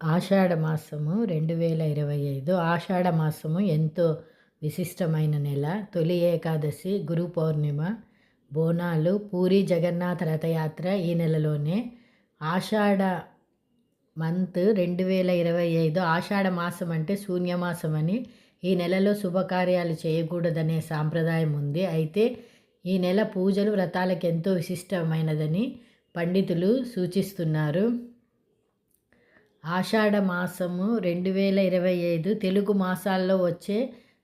ఆషాఢ మాసము రెండు వేల ఇరవై ఐదు. ఆషాఢ మాసము ఎంతో విశిష్టమైన నెల. తొలి ఏకాదశి గురు పౌర్ణిమ బోనాలు పూరి జగన్నాథ రథయాత్ర ఈ నెలలోనే. ఆషాఢ మంత్ రెండు వేల ఇరవై ఐదు. ఆషాఢ మాసం అంటే శూన్యమాసం అని ఈ నెలలో శుభకార్యాలు చేయకూడదనే సాంప్రదాయం ఉంది. అయితే ఈ నెల పూజలు వ్రతాలకు ఎంతో విశిష్టమైనదని పండితులు సూచిస్తున్నారు. ఆషాఢ మాసము రెండు వేల ఇరవై ఐదు తెలుగు మాసాల్లో వచ్చే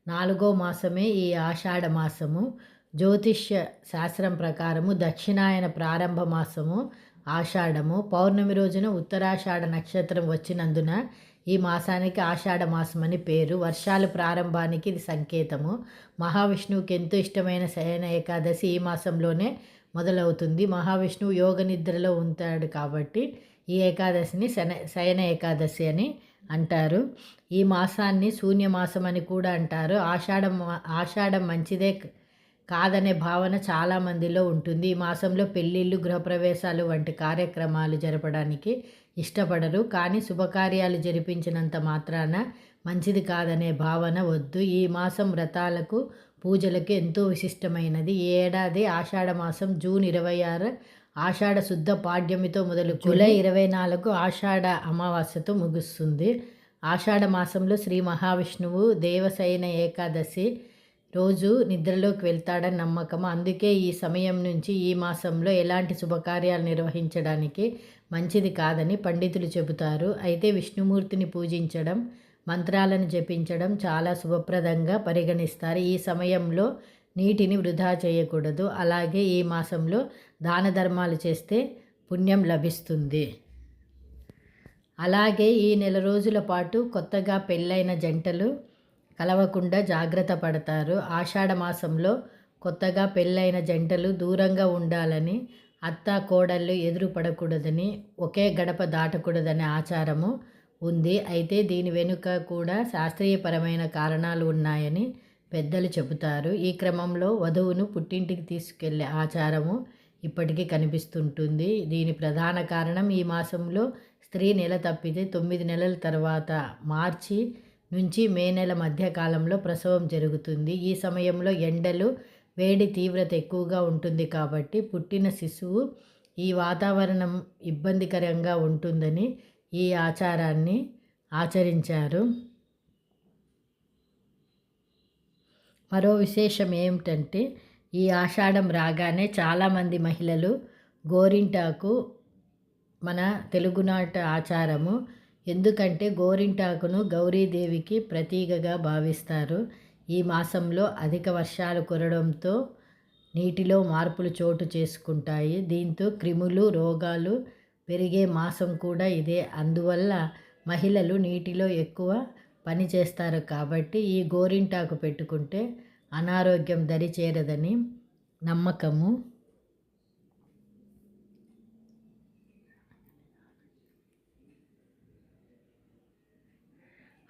నాలుగో మాసమే ఈ ఆషాఢ మాసము. జ్యోతిష్య శాస్త్రం ప్రకారము దక్షిణాయన ప్రారంభ మాసము ఆషాఢము. పౌర్ణమి రోజున ఉత్తరాషాఢ నక్షత్రం వచ్చినందున ఈ మాసానికి ఆషాఢ మాసం అని పేరు. వర్షాలు ప్రారంభానికి ఇది సంకేతము. మహావిష్ణువుకి ఎంతో ఇష్టమైన శయన ఏకాదశి ఈ మాసంలోనే మొదలవుతుంది. మహావిష్ణువు యోగ నిద్రలో ఉంటాడు కాబట్టి ఈ ఏకాదశిని శన శయన ఏకాదశి అని అంటారు. ఈ మాసాన్ని శూన్యమాసం అని కూడా అంటారు. ఆషాఢం ఆషాఢం మంచిదే కాదనే భావన చాలామందిలో ఉంటుంది. ఈ మాసంలో పెళ్ళిళ్ళు గృహప్రవేశాలు వంటి కార్యక్రమాలు జరపడానికి ఇష్టపడరు. కానీ శుభకార్యాలు జరిపించినంత మాత్రాన మంచిది కాదనే భావన వద్దు. ఈ మాసం వ్రతాలకు పూజలకు ఎంతో విశిష్టమైనది. ఈ ఏడాది ఆషాఢ మాసం జూన్ ఇరవై ఆరు ఆషాఢ శుద్ధ పాడ్యమితో మొదలు జూలై ఇరవై నాలుగు ఆషాఢ అమావాస్యతో ముగుస్తుంది. ఆషాఢ మాసంలో శ్రీ మహావిష్ణువు దేవసైన ఏకాదశి రోజు నిద్రలోకి వెళ్తాడని నమ్మకం. అందుకే ఈ సమయం నుంచి ఈ మాసంలో ఎలాంటి శుభకార్యాలు నిర్వహించడానికి మంచిది కాదని పండితులు చెబుతారు. అయితే విష్ణుమూర్తిని పూజించడం మంత్రాలను జపించడం చాలా శుభప్రదంగా పరిగణిస్తారు. ఈ సమయంలో నీటిని వృధా చేయకూడదు. అలాగే ఈ మాసంలో దాన ధర్మాలు చేస్తే పుణ్యం లభిస్తుంది. అలాగే ఈ నెల రోజుల పాటు కొత్తగా పెళ్ళైన జంటలు కలవకుండా జాగ్రత్త పడతారు. ఆషాఢ మాసంలో కొత్తగా పెళ్ళైన జంటలు దూరంగా ఉండాలని అత్త కోడళ్ళు ఎదురుపడకూడదని ఒకే గడప దాటకూడదనే ఆచారము ఉంది. అయితే దీని వెనుక కూడా శాస్త్రీయపరమైన కారణాలు ఉన్నాయని పెద్దలు చెబుతారు. ఈ క్రమంలో వధువును పుట్టింటికి తీసుకెళ్ళే ఆచారము ఇప్పటికీ కనిపిస్తుంటుంది. దీని ప్రధాన కారణం ఈ మాసంలో స్త్రీ నెల తప్పితే తొమ్మిది నెలల తర్వాత మార్చి నుంచి మే నెల మధ్యకాలంలో ప్రసవం జరుగుతుంది. ఈ సమయంలో ఎండలు వేడి తీవ్రత ఎక్కువగా ఉంటుంది కాబట్టి పుట్టిన శిశువు ఈ వాతావరణం ఇబ్బందికరంగా ఉంటుందని ఈ ఆచారాన్ని ఆచరించారు. మరో విశేషం ఏమిటంటే ఈ ఆషాఢం రాగానే చాలామంది మహిళలు గోరింటాకు మన తెలుగునాట ఆచారము. ఎందుకంటే గోరింటాకును గౌరీదేవికి ప్రతీకగా భావిస్తారు. ఈ మాసంలో అధిక వర్షాలు కురడంతో నీటిలో మార్పులు చోటు చేసుకుంటాయి. దీంతో క్రిములు రోగాలు పెరిగే మాసం కూడా ఇదే. అందువల్ల మహిళలు నీటిలో ఎక్కువ పని చేస్తారు కాబట్టి ఈ గోరింటాకు పెట్టుకుంటే అనారోగ్యం దరి చేరదని నమ్మకము.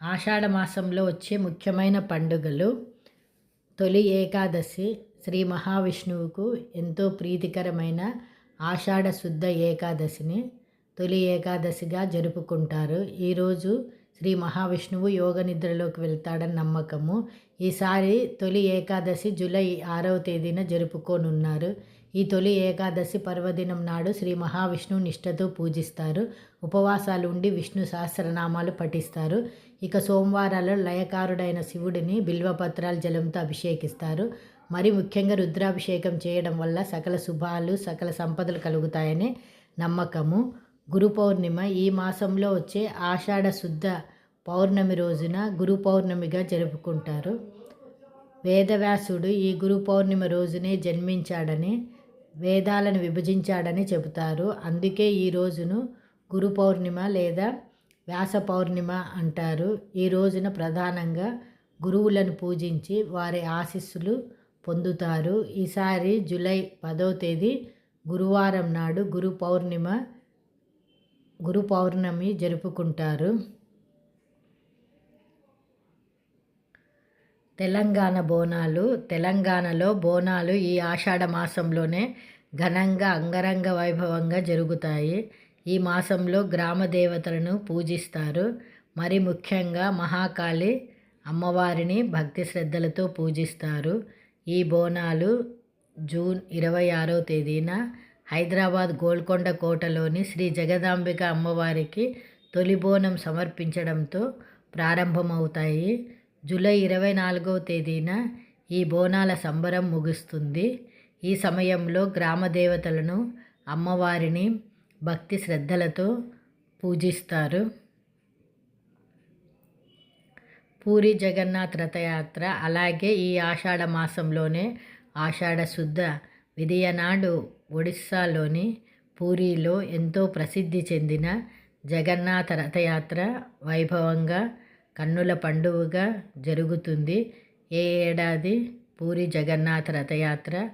ఆషాఢ మాసంలో వచ్చే ముఖ్యమైన పండుగలు తొలి ఏకాదశి శ్రీ మహావిష్ణువుకు ఎంతో ప్రీతికరమైన ఆషాఢ శుద్ధ ఏకాదశిని తొలి ఏకాదశిగా జరుపుకుంటారు. ఈరోజు శ్రీ మహావిష్ణువు యోగ నిద్రలోకి వెళ్తాడని నమ్మకము. ఈసారి తొలి ఏకాదశి జూలై ఆరవ తేదీన జరుపుకోనున్నారు. ఈ తొలి ఏకాదశి పర్వదినం నాడు శ్రీ మహావిష్ణువు నిష్ఠతో పూజిస్తారు. ఉపవాసాలు ఉండి విష్ణు సహస్రనామాలు పఠిస్తారు. ఇక సోమవారాల్లో లయకారుడైన శివుడిని బిల్వపత్రాల జలంతో అభిషేకిస్తారు. మరి ముఖ్యంగా రుద్రాభిషేకం చేయడం వల్ల సకల శుభాలు సకల సంపదలు కలుగుతాయని నమ్మకము. గురు పౌర్ణిమ ఈ మాసంలో వచ్చే ఆషాఢ శుద్ధ పౌర్ణమి రోజున గురు పౌర్ణమిగా జరుపుకుంటారు. వేదవ్యాసుడు ఈ గురు పౌర్ణిమ రోజునే జన్మించాడని వేదాలను విభజించాడని చెబుతారు. అందుకే ఈ రోజును గురు పౌర్ణిమ లేదా వ్యాస పౌర్ణిమ అంటారు. ఈ రోజున ప్రధానంగా గురువులను పూజించి వారి ఆశీస్సులు పొందుతారు. ఈసారి జూలై పదో తేదీ గురువారం నాడు గురు పౌర్ణిమ గురు పౌర్ణమి జరుపుకుంటారు. తెలంగాణ బోనాలు తెలంగాణలో బోనాలు ఈ ఆషాఢ మాసంలోనే ఘనంగా అంగరంగ వైభవంగా జరుగుతాయి. ఈ మాసంలో గ్రామ దేవతలను పూజిస్తారు. మరి ముఖ్యంగా మహాకాళి అమ్మవారిని భక్తి శ్రద్ధలతో పూజిస్తారు. ఈ బోనాలు జూన్ ఇరవై ఆరో తేదీన హైదరాబాద్ గోల్కొండ కోటలోని శ్రీ జగదాంబిక అమ్మవారికి తొలి బోనం సమర్పించడంతో ప్రారంభమవుతాయి. జూలై ఇరవై నాలుగవ తేదీన ఈ బోనాల సంబరం ముగుస్తుంది. ఈ సమయంలో గ్రామ దేవతలను అమ్మవారిని భక్తి శ్రద్ధలతో పూజిస్తారు. పూరి జగన్నాథ్ రథయాత్ర అలాగే ఈ ఆషాఢ మాసంలోనే ఆషాఢ శుద్ధ ఒడిస్సాలోని పూరిలో ఎంతో ప్రసిద్ధి చెందిన జగన్నాథ రథయాత్ర వైభవంగా కన్నుల పండుగగా జరుగుతుంది. ఏ ఏడాది? పూరి జగన్నాథ రథయాత్ర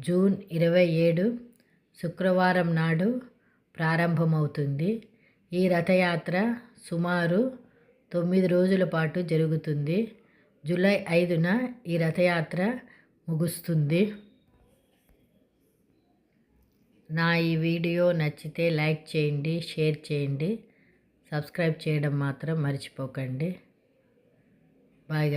జూన్ ఇరవై ఏడు శుక్రవారం నాడు ప్రారంభమవుతుంది. ఈ రథయాత్ర సుమారు తొమ్మిది రోజుల పాటు జరుగుతుంది. జూలై ఐదున ఈ రథయాత్ర ముగుస్తుంది. నా ఈ వీడియో నచ్చితే లైక్ చేయండి షేర్ చేయండి. సబ్స్క్రైబ్ చేయడం మాత్రం మర్చిపోకండి. బాయ్